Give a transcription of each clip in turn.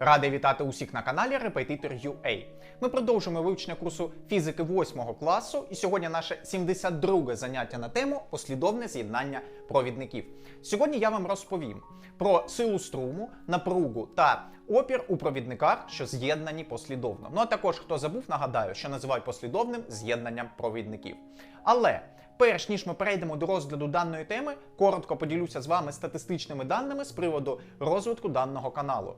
Радий вітати усіх на каналі Repetitor UA. Ми продовжуємо вивчення курсу фізики 8 класу, і сьогодні наше 72 заняття на тему послідовне з'єднання провідників. Сьогодні я вам розповім про силу струму, напругу та опір у провідниках, що з'єднані послідовно. Ну а також хто забув, нагадаю, що називають послідовним з'єднанням провідників. Але Перш ніж ми перейдемо до розгляду даної теми, коротко поділюся з вами статистичними даними з приводу розвитку даного каналу.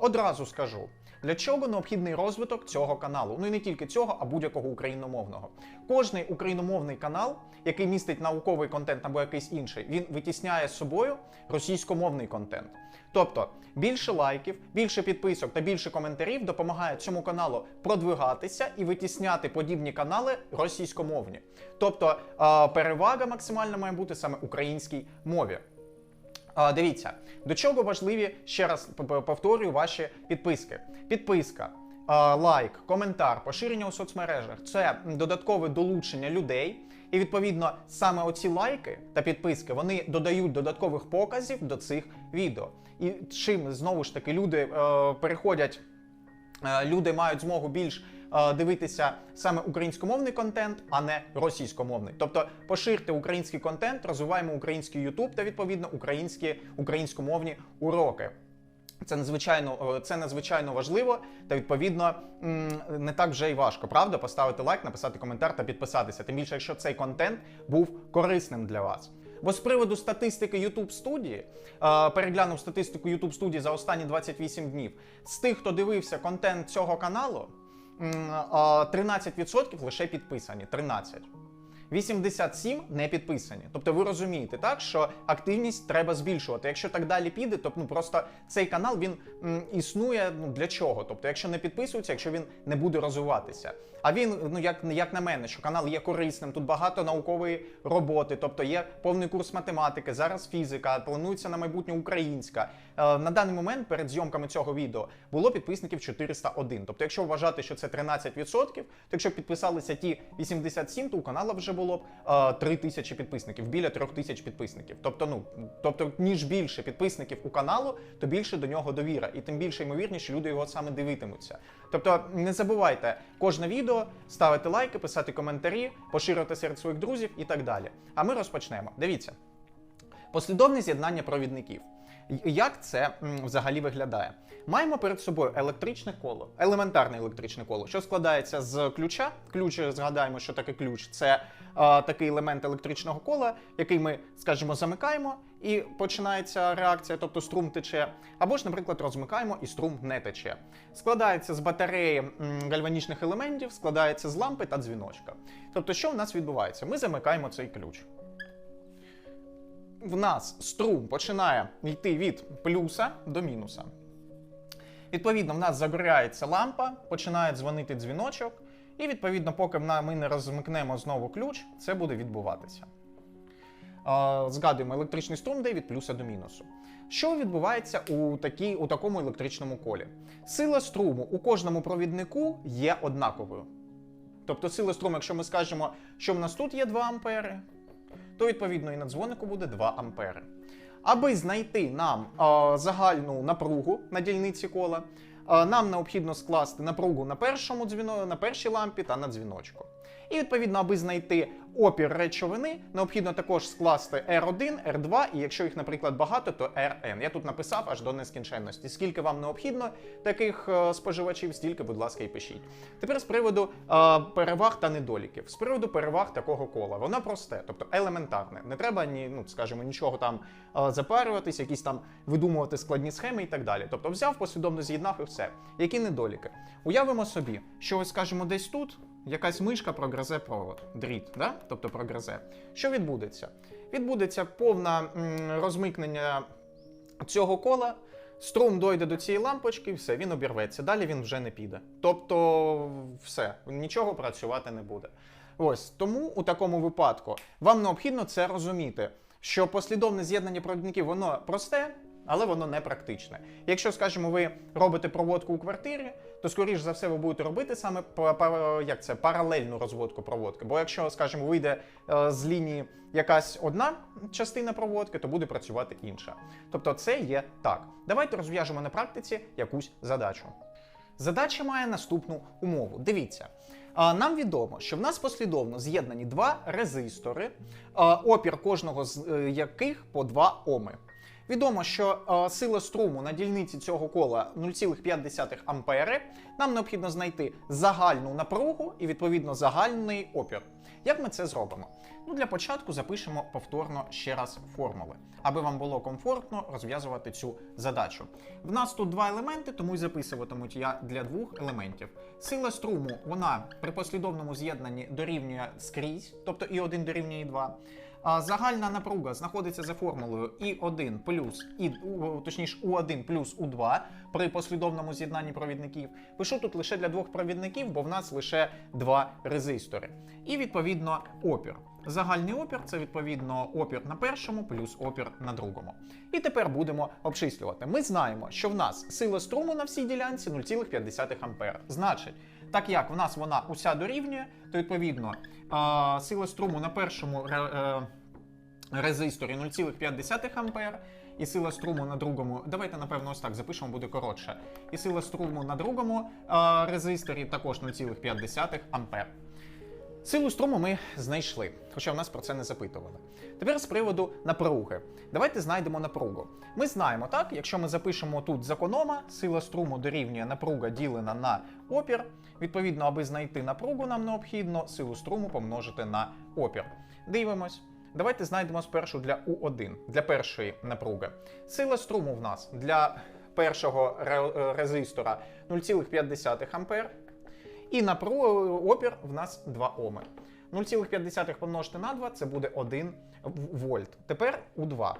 Одразу скажу. Для чого необхідний розвиток цього каналу? Ну і не тільки цього, а будь-якого україномовного. Кожний україномовний канал, який містить науковий контент або якийсь інший, він витісняє з собою російськомовний контент. Тобто більше лайків, більше підписок та більше коментарів допомагає цьому каналу продвигатися і витісняти подібні канали російськомовні. Тобто перевага максимальна має бути саме українській мові. А, Дивіться, до чого важливі ще раз повторюю ваші підписки. Підписка, лайк, коментар, поширення у соцмережах це додаткове долучення людей. І відповідно саме оці лайки та підписки вони додають додаткових показів до цих відео. І чим знову ж таки люди е, переходять Е, люди мають змогу більш дивитися саме українськомовний контент, а не російськомовний. Тобто поширте український контент, розвиваємо український YouTube та відповідно українські українськомовні уроки. Це надзвичайно, е, це надзвичайно важливо, та відповідно не так вже й важко, правда? Поставити лайк, написати коментар та підписатися. Тим більше, якщо цей контент був корисним для вас. Бо з приводу статистики YouTube студії, е, переглянув статистику YouTube студії за останні 28 днів. З тих, хто дивився контент цього каналу, е, 13% лише підписані. 13. 87 не підписані. Тобто ви розумієте, так що активність треба збільшувати. Якщо так далі піде, то ну просто цей канал він м, існує ну для чого? Тобто, якщо не підписується, якщо він не буде розвиватися. А він, ну як, як на мене, що канал є корисним, тут багато наукової роботи, тобто є повний курс математики, зараз фізика, планується на майбутнє українська. Е, на даний момент перед зйомками цього відео було підписників 401. Тобто, якщо вважати, що це 13%, то якщо підписалися ті 87, то у канала вже було б е, 3 тисячі підписників, біля 3 тисяч підписників. Тобто, ну тобто, ніж більше підписників у каналу, то більше до нього довіра, і тим більше ймовірність, що люди його саме дивитимуться. Тобто, не забувайте кожне відео ставити лайки, писати коментарі, поширювати серед своїх друзів і так далі. А ми розпочнемо. Дивіться. Послідовне з'єднання провідників. Як це взагалі виглядає? Маємо перед собою електричне коло, елементарне електричне коло, що складається з ключа. Ключ, згадаємо, що таке ключ. Це е, такий елемент електричного кола, який ми, скажімо, замикаємо, і починається реакція, тобто струм тече. Або ж, наприклад, розмикаємо і струм не тече. Складається з батареї гальванічних елементів, складається з лампи та дзвіночка. Тобто, що в нас відбувається? Ми замикаємо цей ключ в нас струм починає йти від плюса до мінуса. Відповідно, в нас загоряється лампа, починає дзвонити дзвіночок, і відповідно, поки ми не розмикнемо знову ключ, це буде відбуватися. Згадуємо, електричний струм йде від плюса до мінусу. Що відбувається у, такій, у такому електричному колі? Сила струму у кожному провіднику є однаковою. Тобто сила струму, якщо ми скажемо, що в нас тут є 2 ампери, то відповідно і на дзвонику буде 2 ампери. Аби знайти нам е, загальну напругу на дільниці кола, е, нам необхідно скласти напругу на першому дзвіно, на першій лампі та на дзвіночку. І відповідно, аби знайти опір речовини, необхідно також скласти R1, R2, і якщо їх, наприклад, багато, то Rn. Я тут написав аж до нескінченності. Скільки вам необхідно таких е, споживачів, стільки, будь ласка, і пишіть. Тепер з приводу е, переваг та недоліків. З приводу переваг такого кола. Воно просте, тобто елементарне. Не треба ні, ну скажімо, нічого там е, запарюватись, якісь там видумувати складні схеми і так далі. Тобто взяв, послідовно з'єднав і все. Які недоліки? Уявимо собі, що ось скажімо, десь тут якась мишка прогризе провод, дріт, да? тобто прогризе. Що відбудеться? Відбудеться повне розмикнення цього кола. Струм дойде до цієї лампочки, і все, він обірветься. Далі він вже не піде. Тобто, все, нічого працювати не буде. Ось тому у такому випадку вам необхідно це розуміти, що послідовне з'єднання провідників воно просте, але воно не практичне. Якщо, скажімо, ви робите проводку у квартирі, то скоріш за все ви будете робити саме як це, паралельну розводку проводки. Бо якщо, скажімо, вийде е, з лінії якась одна частина проводки, то буде працювати інша. Тобто це є так. Давайте розв'яжемо на практиці якусь задачу. Задача має наступну умову. Дивіться. Нам відомо, що в нас послідовно з'єднані два резистори, опір кожного з е, яких по 2 оми. Відомо, що е, сила струму на дільниці цього кола 0,5 ампери. Нам необхідно знайти загальну напругу і відповідно загальний опір. Як ми це зробимо? Ну, для початку запишемо повторно ще раз формули, аби вам було комфортно розв'язувати цю задачу. В нас тут два елементи, тому й записуватимуть я для двох елементів. Сила струму вона при послідовному з'єднанні дорівнює скрізь, тобто і 1 дорівнює і 2. Загальна напруга знаходиться за формулою І1 плюс і точніше У1 плюс У2 при послідовному з'єднанні провідників. Пишу тут лише для двох провідників, бо в нас лише два резистори. І відповідно опір. Загальний опір це відповідно опір на першому плюс опір на другому. І тепер будемо обчислювати. Ми знаємо, що в нас сила струму на всій ділянці 0,5 А. Значить, так як в нас вона уся дорівнює, то відповідно сила струму на першому е, резисторі 0,5 А і сила струму на другому. Давайте, напевно, ось так запишемо, буде коротше. І сила струму на другому резисторі також 0,5 А. Силу струму ми знайшли, хоча в нас про це не запитували. Тепер з приводу напруги. Давайте знайдемо напругу. Ми знаємо, так, якщо ми запишемо тут законома, сила струму дорівнює напруга ділена на опір. Відповідно, аби знайти напругу, нам необхідно силу струму помножити на опір. Дивимось. Давайте знайдемо спершу для У1, для першої напруги. Сила струму в нас для першого резистора 0,5 А. І на опір в нас 2 Оми. 0,5 помножити на 2 це буде 1 в- вольт. Тепер у 2.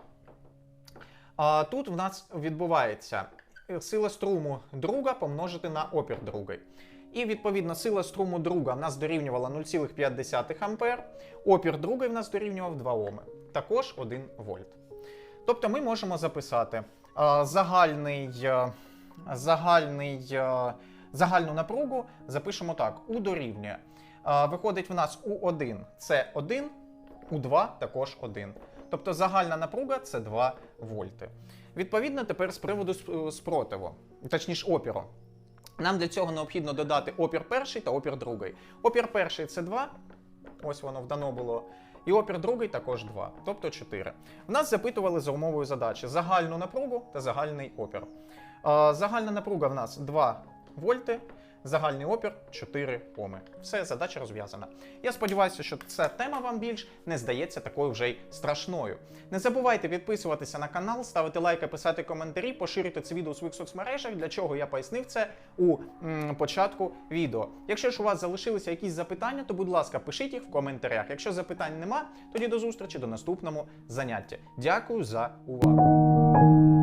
А тут в нас відбувається е, сила струму друга помножити на опір другий. І відповідно сила струму друга в нас дорівнювала 0,5 ампер, опір другий в нас дорівнював 2 Оми. Також 1 вольт. Тобто ми можемо записати е, загальний, е, загальний, е, загальну напругу, запишемо так: У дорівнює. Е, виходить в нас У1 це 1, У2 також 1. Тобто загальна напруга це 2 вольти. Відповідно, тепер з приводу спротиву, точніше опіру. Нам для цього необхідно додати опір перший та опір другий. Опір перший це 2, ось воно вдано було. І опір другий також 2, тобто 4. В нас запитували за умовою задачі загальну напругу та загальний опір. Е, Загальна напруга в нас 2 вольти, загальний опір 4 оми. Все, задача розв'язана. Я сподіваюся, що ця тема вам більш не здається такою вже й страшною. Не забувайте підписуватися на канал, ставити лайки, писати коментарі, поширювати це відео у своїх соцмережах, для чого я пояснив це у м, початку відео. Якщо ж у вас залишилися якісь запитання, то будь ласка, пишіть їх в коментарях. Якщо запитань нема, тоді до зустрічі до наступному занятті. Дякую за увагу.